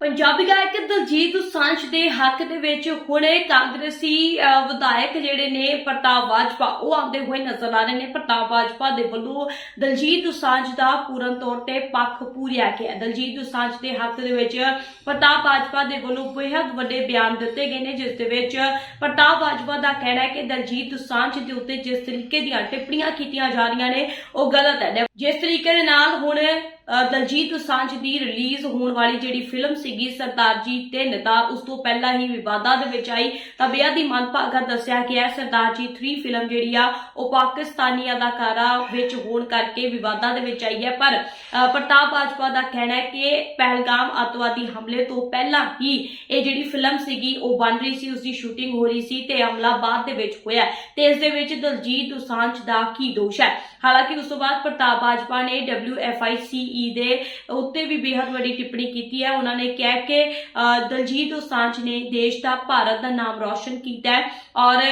ਪੰਜਾਬੀ ਗਾਇਕ ਦਲਜੀਤ ਦੋਸਾਂਝ ਦੇ ਹੱਕ ਦੇ ਵਿੱਚ ਹੁਣੇ ਕਾਂਗਰਸੀ ਵਿਧਾਇਕ ਜਿਹੜੇ ਨੇ ਪ੍ਰਤਾਪ ਬਾਜਪਾ ਉਹ ਆਉਂਦੇ ਹੋਏ ਨਜ਼ਰ ਆ ਰਹੇ ਨੇ। ਪ੍ਰਤਾਪ ਬਾਜਪਾ ਦੇ ਵੱਲੋਂ ਦਲਜੀਤ ਦੋਸਾਂਝ ਦਾ ਪੂਰਨ ਤੌਰ ਤੇ ਪੱਖ ਪੂਰਿਆ ਗਿਆ ਦਲਜੀਤ ਦੋਸਾਂਝ ਦੇ ਹੱਕ ਦੇ ਵਿੱਚ ਪ੍ਰਤਾਪ ਬਾਜਪਾ ਦੇ ਵੱਲੋਂ ਬੇहद ਵੱਡੇ ਬਿਆਨ ਦਿੱਤੇ ਗਏ ਨੇ, ਜਿਸ ਦੇ ਵਿੱਚ ਪ੍ਰਤਾਪ ਬਾਜਪਾ ਦਾ ਕਹਿਣਾ ਹੈ ਕਿ ਦਲਜੀਤ ਦੋਸਾਂਝ ਦੇ ਉੱਤੇ ਜਿਸ ਤਰੀਕੇ ਦੀਆਂ ਟਿੱਪਣੀਆਂ ਕੀਤੀਆਂ ਜਾ ਰਹੀਆਂ ਨੇ, ਉਹ ਗਲਤ ਹੈ। ਜਿਸ ਤਰੀਕੇ ਦੇ ਨਾਲ ਹੁਣ ਦਲਜੀਤ ਦੋਸਾਂਝ ਦੀ ਰਿਲੀਜ਼ ਹੋਣ ਵਾਲੀ ਜਿਹੜੀ ਫਿਲਮ ਸੀਗੀ ਸਰਦਾਰ ਜੀ 3 ਤਾਂ ਉਸ ਤੋਂ ਪਹਿਲਾਂ ਹੀ ਵਿਵਾਦਾਂ ਦੇ ਵਿੱਚ ਆਈ। ਤਾਂ ਬੇਅਦ ਹੀ ਮੰਦਭਾਗਾ ਦੱਸਿਆ ਗਿਆ ਸਰਦਾਰਜੀ ਸਰਦਾਰ 3 ਫਿਲਮ ਜਿਹੜੀ ਆ, ਉਹ ਪਾਕਿਸਤਾਨੀ ਅਦਾਕਾਰਾ ਵਿੱਚ ਹੋਣ ਕਰਕੇ ਵਿਵਾਦਾਂ ਦੇ ਵਿੱਚ ਆਈ ਹੈ। ਪਰ ਪ੍ਰਤਾਪ ਬਾਜਵਾ ਦਾ ਕਹਿਣਾ ਹੈ ਕਿ ਪਹਿਲਗਾਮ ਅੱਤਵਾਦੀ ਹਮਲੇ ਤੋਂ ਪਹਿਲਾਂ ਹੀ ਇਹ ਜਿਹੜੀ ਫਿਲਮ ਸੀਗੀ, ਉਹ ਬਣ ਰਹੀ ਸੀ ਉਸ ਦੀ ਸ਼ੂਟਿੰਗ ਹੋ ਰਹੀ ਸੀ ਤੇ ਹਮਲਾ ਬਾਅਦ ਦੇ ਵਿੱਚ ਹੋਇਆ ਹੈ। ਤੇ ਇਸ ਦੇ ਵਿੱਚ ਦਲਜੀਤ ਦੋਸਾਂਝ ਦਾ ਕੀ ਦੋਸ਼ ਹੈ? ਹਾਲਾਂਕਿ ਉਸ ਤੋਂ ਬਾਅਦ ਪ੍ਰਤਾਪ ਬਾਜਵਾ ਨੇ WFICE ਦੇ ਉੱਤੇ ਵੀ ਬੇहद ਵੱਡੀ ਟਿੱਪਣੀ ਕੀਤੀ ਹੈ। ਉਹਨਾਂ ਨੇ ਕਿਹਾ ਕਿ ਦਲਜੀਤ ਦੋਸਾਂਝ ਨੇ ਦੇਸ਼ ਦਾ, ਭਾਰਤ ਦਾ ਨਾਮ ਰੌਸ਼ਨ ਕੀਤਾ ਹੈ ਔਰ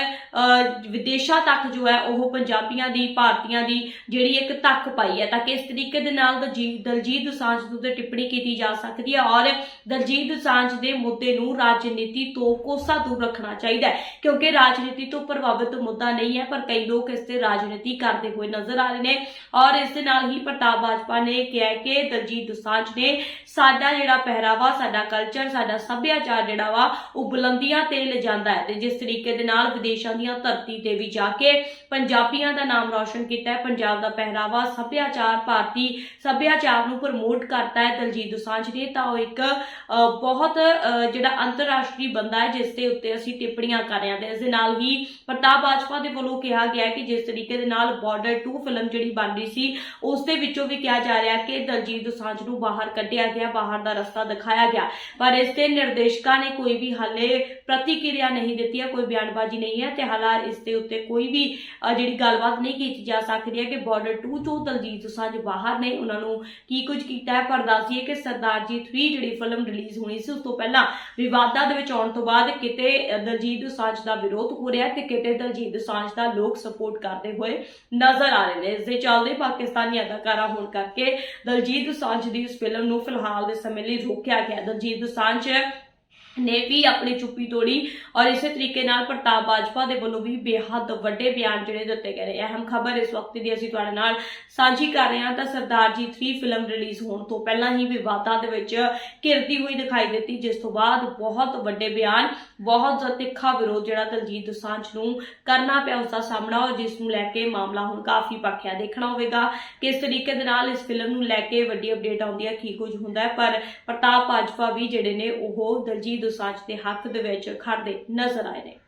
ਵਿਦੇਸ਼ਾਂ ਤੱਕ ਜੋ ਹੈ ਉਹ ਪੰਜਾਬੀਆਂ ਦੀ, ਭਾਰਤੀਆਂ ਦੀ ਜਿਹੜੀ ਇੱਕ ਤੱਕ ਪਾਈ ਹੈ ਤਾਂ ਕਿ ਇਸ ਤਰੀਕੇ ਦੇ ਨਾਲ ਦਲਜੀਤ ਦਲਜੀਤ ਦੋਸਾਂਝ ਦੇ ਉੱਤੇ ਟਿੱਪਣੀ ਕੀਤੀ ਜਾ ਸਕਦੀ ਹੈ ਔਰ ਦਲਜੀਤ ਦੋਸਾਂਝ ਦੇ ਮੁੱਦੇ ਨੂੰ ਰਾਜਨੀਤੀ ਤੋਂ ਕੋਸਾ ਦੂਰ ਰੱਖਣਾ ਚਾਹੀਦਾ ਹੈ। ਕਿਉਂਕਿ ਰਾਜਨੀਤੀ ਤੋਂ ਪ੍ਰਭਾਵਿਤ ਮੁੱਦਾ ਨਹੀਂ ਹੈ, ਪਰ ਕਈ ਲੋਕ ਇਸ ਤੇ ਰਾਜਨੀਤੀ ਕਰਦੇ ਹੋਏ ਨਜ਼ਰ ਆ ਰਹੇ ਨੇ ਔਰ ਇਸ ਦੇ ਨਾਲ ਹੀ ਪ੍ਰਤਾਪ ਬਾਜਪਾ ਨੇ ਕਿਹਾ ਹੈ ਕਿ ਦਲਜੀਤ ਦੁਸਾਂਝ ਨੇ ਸਾਡਾ ਜਿਹੜਾ ਪਹਿਰਾਵਾ ਸਾਡਾ ਕਲਚਰ ਸਾਡਾ ਸੱਭਿਆਚਾਰ ਜਿਹੜਾ ਵਾ ਉਹ ਬੁਲੰਦੀਆਂ ਤੇ ਲਿਜਾਂਦਾ ਹੈ ਤੇ ਜਿਸ ਤਰੀਕੇ ਦੇ ਨਾਲ ਵਿਦੇਸ਼ਾਂ ਦੀਆਂ ਧਰਤੀ ਤੇ ਵੀ ਜਾ ਕੇ ਪੰਜਾਬੀਆਂ ਦਾ ਨਾਮ ਰੌਸ਼ਨ ਕੀਤਾ ਹੈ ਪੰਜਾਬ ਦਾ ਪਹਿਰਾਵਾ ਸੱਭਿਆਚਾਰ ਭਾਰਤੀ ਸੱਭਿਆਚਾਰ ਨੂੰ ਪ੍ਰਮੋਟ ਕਰਦਾ ਹੈ ਦਲਜੀਤ ਦੋਸਾਂਝ ਨੇ ਤਾਂ ਉਹ ਇੱਕ ਅ, ਬਹੁਤ ਜਿਹੜਾ ਅੰਤਰਰਾਸ਼ਟਰੀ ਬੰਦਾ ਹੈ ਜਿਸ ਦੇ ਉੱਤੇ ਅਸੀਂ ਟਿੱਪਣੀਆਂ ਕਰ ਰਹੇ ਹਾਂ ਤੇ ਇਸ ਦੇ ਨਾਲ ਹੀ ਪ੍ਰਤਾਪ ਬਾਜਵਾ ਦੇ ਵੱਲੋਂ ਕਿਹਾ ਗਿਆ ਕਿ ਜਿਸ ਤਰੀਕੇ ਦੇ ਨਾਲ ਬਾਰਡਰ 2 ਫਿਲਮ ਜਿਹੜੀ ਬਣ ਰਹੀ ਸੀ ਉਸ ਦੇ ਵਿੱਚੋਂ ਵੀ ਕਿਹਾ ਜਾ ਰਿਹਾ ਕਿ ਦਲਜੀਤ ਦੋਸਾਂਝ ਨੂੰ ਬਾਹਰ ਕੱਢਿਆ ਗਿਆ, ਬਾਹਰ ਦਾ ਰਸਤਾ ਦਿਖਾਇਆ ਗਿਆ। ਪਰ ਇਸ ਤੇ ਨਿਰਦੇਸ਼ਕਾਂ ਨੇ ਕੋਈ ਵੀ ਹਾਲੇ ਪ੍ਰਤੀਕਿਰਿਆ ਨਹੀਂ ਦਿੱਤੀ ਹੈ, ਕੋਈ ਬਿਆਨਬਾਜ਼ੀ ਨਹੀਂ ਹੈ ਤੇ ਹਾਲਾਂ ਇਸ ਦੇ ਉੱਤੇ ਕੋਈ ਵੀ ਜਿਹੜੀ ਗੱਲਬਾਤ ਨਹੀਂ ਕੀਤੀ ਜਾ ਸਕਦੀ ਹੈ ਕਿ ਬਾਰਡਰ 2 ਤੋਂ ਦਲਜੀਤ ਦੋਸਾਂਝ ਬਾਹਰ ਨੇ, ਉਹਨਾਂ ਨੂੰ ਕੀ ਕੁਝ ਕੀਤਾ ਹੈ। ਪਰ ਦੱਸੀਏ ਕਿ ਸਰਦਾਰ 3 ਜਿਹੜੀ ਫਿਲਮ ਰਿਲੀਜ਼ ਹੋਣੀ ਸੀ, ਉਸ ਤੋਂ ਪਹਿਲਾਂ ਵਿਵਾਦਾਂ ਦੇ ਵਿੱਚ ਆਉਣ ਤੋਂ ਬਾਅਦ ਕਿਤੇ ਦਲਜੀਤ ਦੋਸਾਂਝ ਦਾ ਵਿਰੋਧ ਹੋ ਰਿਹਾ ਤੇ ਕਿਤੇ ਦਲਜੀਤ ਦੋਸਾਂਝ ਦਾ ਲੋਕ ਸਪੋਰਟ ਕਰਦੇ ਹੋਏ ਨਜ਼ਰ ਆ ਰਹੇ ਨੇ। ਇਸ ਦੇ ਚੱਲਦੇ ਪਾਕਿਸਤਾਨੀ ਅਦਾਕਾਰਾ ਹੋਣ ਕਰਕੇ ਦਲਜੀਤ ਦੋਸਾਂਝ ਦੀ ਇਸ ਫਿਲਮ ਨੂੰ ਫਿਲਹਾਲ ਦੇ ਸਮੇਂ ਲਈ ਰੋਕਿਆ ਗਿਆ। ਦਲਜੀਤ ਦੋਸਾਂਝ ਨੇ ਵੀ ਆਪਣੀ ਚੁੱਪੀ ਤੋੜੀ ਔਰ ਇਸੇ ਤਰੀਕੇ ਨਾਲ ਪ੍ਰਤਾਪ ਬਾਜਵਾ ਦੇ ਵੱਲੋਂ ਵੀ ਬੇਹੱਦ ਵੱਡੇ ਬਿਆਨ ਜਿਹੜੇ ਦਿੱਤੇ ਗਏ ਨੇ। ਅਹਿਮ ਖਬਰ ਇਸ ਵਕਤ ਦੀ ਅਸੀਂ ਤੁਹਾਡੇ ਨਾਲ ਸਾਂਝੀ ਕਰ ਰਹੇ ਹਾਂ ਤਾਂ ਸਰਦਾਰ ਜੀ 3 ਫਿਲਮ ਰਿਲੀਜ਼ ਹੋਣ ਤੋਂ ਪਹਿਲਾਂ ਹੀ ਵਿਵਾਦਾਂ ਦੇ ਵਿੱਚ ਘਿਰਦੀ ਹੋਈ ਦਿਖਾਈ ਦਿੱਤੀ, ਜਿਸ ਤੋਂ ਬਾਅਦ ਬਹੁਤ ਵੱਡੇ ਬਿਆਨ, ਬਹੁਤ ਤਿੱਖਾ ਵਿਰੋਧ ਜਿਹੜਾ ਦਲਜੀਤ ਦੋਸਾਂਝ ਨੂੰ ਕਰਨਾ ਪਿਆ ਉਸ ਦਾ ਸਾਹਮਣਾ ਔਰ ਜਿਸ ਨੂੰ ਲੈ ਕੇ ਮਾਮਲਾ ਹੁਣ ਕਾਫੀ ਪੱਖਿਆ ਦੇਖਣਾ ਹੋਵੇਗਾ ਕਿਸ ਤਰੀਕੇ ਦੇ ਨਾਲ ਇਸ ਫਿਲਮ ਨੂੰ ਲੈ ਕੇ ਵੱਡੀ ਅਪਡੇਟ ਆਉਂਦੀ ਹੈ, ਕੀ ਕੁਝ ਹੁੰਦਾ ਹੈ। ਪਰ ਪ੍ਰਤਾਪ ਬਾਜਵਾ ਵੀ ਜਿਹੜੇ ਨੇ ਉਹ ਦਲਜੀਤ ਦੋਸਾਂਝ ਦੇ ਹੱਕ ਦੇ ਵਿੱਚ ਖੜਦੇ ਨਜ਼ਰ ਆਏ ਨੇ।